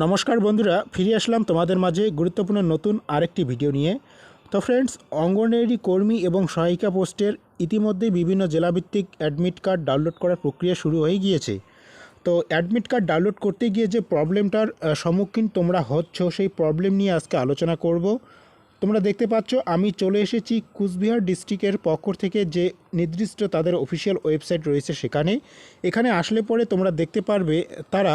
নমস্কার বন্ধুরা, ফিরে আসলাম তোমাদের মাঝে গুরুত্বপূর্ণ নতুন আরেকটি ভিডিও নিয়ে। তো ফ্রেন্ডস অঙ্গনওয়াড়ি কর্মী এবং সহায়িকা পোস্টের ইতিমধ্যেই বিভিন্ন জেলাভিত্তিক অ্যাডমিট কার্ড ডাউনলোড করার প্রক্রিয়া শুরু হয়ে গিয়েছে। তো অ্যাডমিট কার্ড ডাউনলোড করতে গিয়ে যে প্রবলেমটার সম্মুখীন তোমরা হচ্ছ, সেই প্রবলেম নিয়ে আজকে আলোচনা করব। তোমরা দেখতে পাচ্ছ, আমি চলে এসেছি কুচবিহার ডিস্ট্রিক্টের পক্ষ থেকে যে নির্দিষ্ট তাদের অফিসিয়াল ওয়েবসাইট রয়েছে সেখানে। এখানে আসলে পরে তোমরা দেখতে পারবে, তারা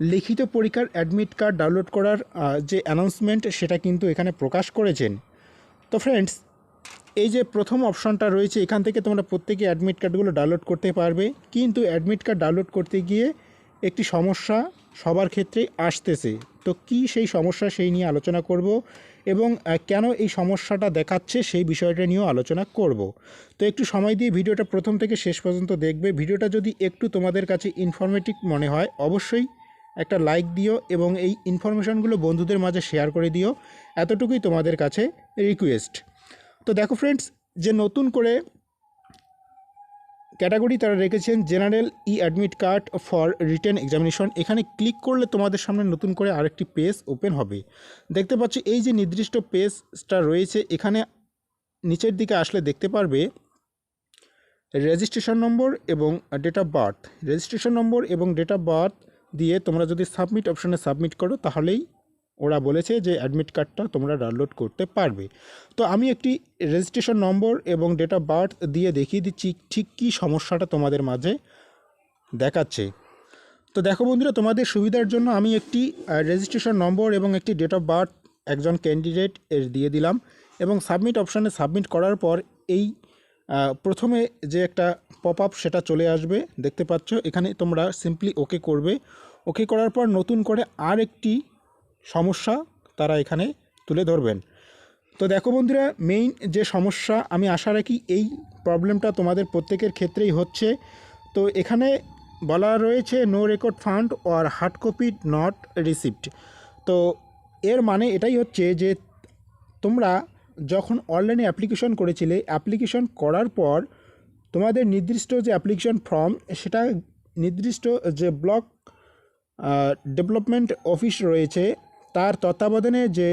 লিখিত পরীক্ষার অ্যাডমিট কার্ড ডাউনলোড করার যে অ্যানাউন্সমেন্ট সেটা কিন্তু এখানে প্রকাশ করেছেন। তো ফ্রেন্ডস এই যে প্রথম অপশনটা রয়েছে, এখান থেকে তোমরা প্রত্যেকে অ্যাডমিট কার্ডগুলো ডাউনলোড করতে পারবে। কিন্তু অ্যাডমিট কার্ড ডাউনলোড করতে গিয়ে একটি সমস্যা সবার ক্ষেত্রেই আসতেছে। তো কি সেই সমস্যা সেই নিয়ে আলোচনা করব এবং কেন এই সমস্যাটা দেখাচ্ছে সেই বিষয়টা নিয়েও আলোচনা করব। তো একটু সময় দিয়ে ভিডিওটা প্রথম থেকে শেষ পর্যন্ত দেখবে। ভিডিওটা যদি একটু তোমাদের কাছে ইনফরমেটিভ মনে হয়, অবশ্যই একটা লাইক দিও এবং এই ইনফরমেশনগুলো বন্ধুদের মাঝে শেয়ার করে দিও। এতটুকুই তোমাদের কাছে রিকোয়েস্ট তো দেখো ফ্রেন্ডস যে নতুন করে ক্যাটাগরি তারা রেখেছেন general E admit card for written examination এখানে ক্লিক করলে তোমাদের সামনে নতুন করে আরেকটি পেজ ওপেন হবে। দেখতে পাচ্ছ, এই যে নির্দিষ্ট পেজটা রয়েছে, এখানে নিচের দিকে আসলে দেখতে পারবে রেজিস্ট্রেশন নম্বর এবং date of birth registration number এবং ডেট অফ বার্থ দিয়ে তোমরা যদি সাবমিট অপশানে সাবমিট করো, তাহলেই ওরা বলেছে যে অ্যাডমিট কার্ডটা তোমরা ডাউনলোড করতে পারবে। তো আমি একটি রেজিস্ট্রেশন নম্বর এবং ডেট অফ বার্থ দিয়ে দেখিয়ে দিচ্ছি, ঠিক কী সমস্যাটা তোমাদের মাঝে দেখাচ্ছে। তো দেখো বন্ধুরা, তোমাদের সুবিধার জন্য আমি একটি রেজিস্ট্রেশন নম্বর এবং একটি ডেট অফ বার্থ একজন ক্যান্ডিডেট এর দিয়ে দিলাম এবং সাবমিট অপশানে সাবমিট করার পর এই প্রথমে যে একটা পপ আপ সেটা চলে আসবে, দেখতে পাচ্ছ, এখানে তোমরা সিম্পলি ওকে করবে। ওকে করার পর নতুন করে আর একটি সমস্যা তারা এখানে তুলে ধরবেন। তো দেখো বন্ধুরা মেইন যে সমস্যা, আমি আশা রাখি এই প্রবলেমটা তোমাদের প্রত্যেকের ক্ষেত্রেই হচ্ছে। তো এখানে বলা রয়েছে no record found or hard copy not received তো এর মানে এটাই হচ্ছে যে তোমরা যখন অনলাইনে অ্যাপ্লিকেশন করেছিলে অ্যাপ্লিকেশন করার পর তোমাদের নির্দিষ্ট যে অ্যাপ্লিকেশন ফর্ম সেটা নির্দিষ্ট যে ব্লক ডেভেলপমেন্ট অফিস রয়েছে, তার তত্ত্বাবধানে যে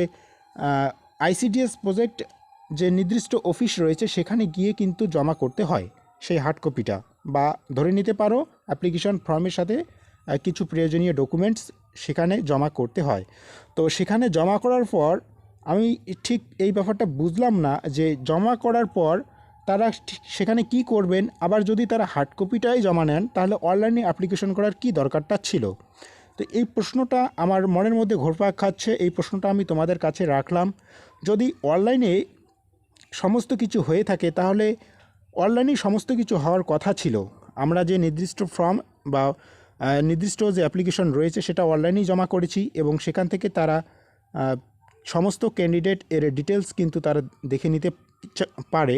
আইসিডিএস প্রজেক্ট যে নির্দিষ্ট অফিস রয়েছে, সেখানে গিয়ে কিন্তু জমা করতে হয় সেই হার্ড কপিটা বা ধরে নিতে পারো অ্যাপ্লিকেশন ফর্মের সাথে কিছু প্রয়োজনীয় ডকুমেন্টস সেখানে জমা করতে হয়। তো সেখানে জমা করার পর আমি ঠিক এই ব্যাপারটা বুঝলাম না যে জমা করার পর তারা সেখানে কি করবেন? আবার যদি তারা হার্ড কপিটাই জমা নেন, তাহলে অনলাইনে অ্যাপ্লিকেশন করার কি দরকারটা ছিল? তো এই প্রশ্নটা আমার মনের মধ্যে ঘোরপাক খাচ্ছে, এই প্রশ্নটা আমি তোমাদের কাছে রাখলাম। যদি অনলাইনে সমস্ত কিছু হয়ে থাকে, তাহলে অনলাইনেই সমস্ত কিছু হওয়ার কথা ছিল। আমরা যে নির্দিষ্ট ফর্ম বা নির্দিষ্ট যে অ্যাপ্লিকেশন রয়েছে, সেটা অনলাইনেই জমা করেছি এবং সেখান থেকে তারা সমস্ত ক্যান্ডিডেট এর ডিটেলস কিন্তু তারা দেখে নিতে পারে।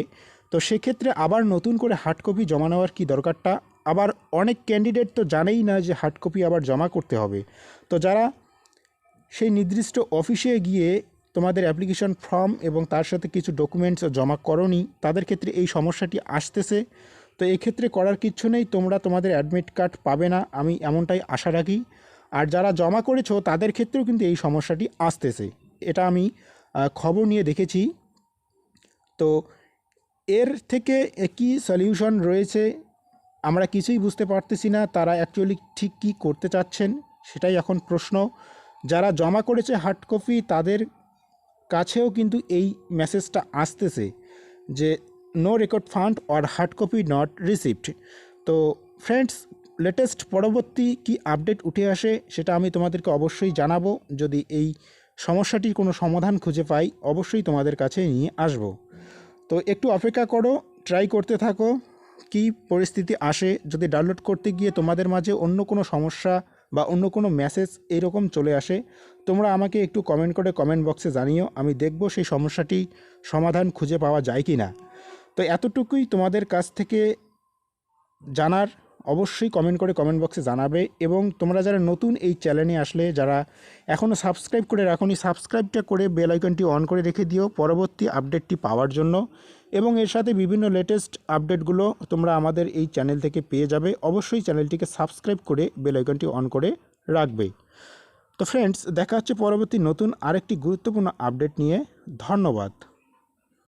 তো সেক্ষেত্রে আবার নতুন করে হার্ড কপি জমা নেওয়ার কি দরকারটা? আবার অনেক ক্যান্ডিডেট তো জানেই না যে হার্ড কপি আবার জমা করতে হবে। তো যারা সেই নির্দিষ্ট অফিসে গিয়ে তোমাদের অ্যাপ্লিকেশন ফর্ম এবং তার সাথে কিছু ডকুমেন্টস জমা করনি, তাদের ক্ষেত্রে এই সমস্যাটি আসতেছে। তো এই ক্ষেত্রে করার কিচ্ছু নেই, তোমরা তোমাদের অ্যাডমিট কার্ড পাবে না, আমি এমনটাই আশা রাখি। আর যারা জমা করেছ, তাদের ক্ষেত্রেও কিন্তু এই সমস্যাটি আসতেছে। এটা আমি খবর নিয়ে দেখেছি। তো এর থেকে কি সলিউশন রয়েছে। আমরা কিছুই বুঝতে পারতেছি না তারা অ্যাকচুয়ালি ঠিক কী করতে চাচ্ছেন, সেটাই এখন প্রশ্ন। যারা জমা করেছে হার্ড কপি তাদের কাছেও কিন্তু এই মেসেজটা আসতেছে যে no record found or hard copy not received তো ফ্রেন্ডস লেটেস্ট পরবর্তী কি আপডেট উঠে আসে, সেটা আমি তোমাদেরকে অবশ্যই জানাব। যদি এই সমস্যাটির কোনো সমাধান খুঁজে পাই, অবশ্যই তোমাদের কাছে নিয়ে আসব। তো একটু অপেক্ষা করো ট্রাই করতে থাকো, কি পরিস্থিতি আসে, যদি ডাউনলোড করতে গিয়ে তোমাদের মাঝে অন্য কোনো সমস্যা বা অন্য কোনো মেসেজ এরকম চলে আসে, তোমরা আমাকে একটু কমেন্ট করে কমেন্ট বক্সে জানিও, আমি দেখব সেই সমস্যাটি সমাধান খুঁজে পাওয়া যায় কি না তো এতটুকুই তোমাদের কাছ থেকে জানার অবশ্যই কমেন্ট করে কমেন্ট বক্সে জানাবে এবং তোমরা যারা নতুন এই চ্যানেলে আসলে, যারা এখনও সাবস্ক্রাইব করে রাখোনি সাবস্ক্রাইবটা করে বেল আইকনটি অন করে রেখে দিও পরবর্তী আপডেটটি পাওয়ার জন্য। এবং এর সাথে বিভিন্ন লেটেস্ট আপডেটগুলো তোমরা আমাদের এই চ্যানেল থেকে পেয়ে যাবে। অবশ্যই চ্যানেলটিকে সাবস্ক্রাইব করে বেল আইকনটি অন করে রাখবে। তো ফ্রেন্ডস দেখা হচ্ছে পরবর্তী নতুন আরেকটি গুরুত্বপূর্ণ আপডেট নিয়ে। ধন্যবাদ।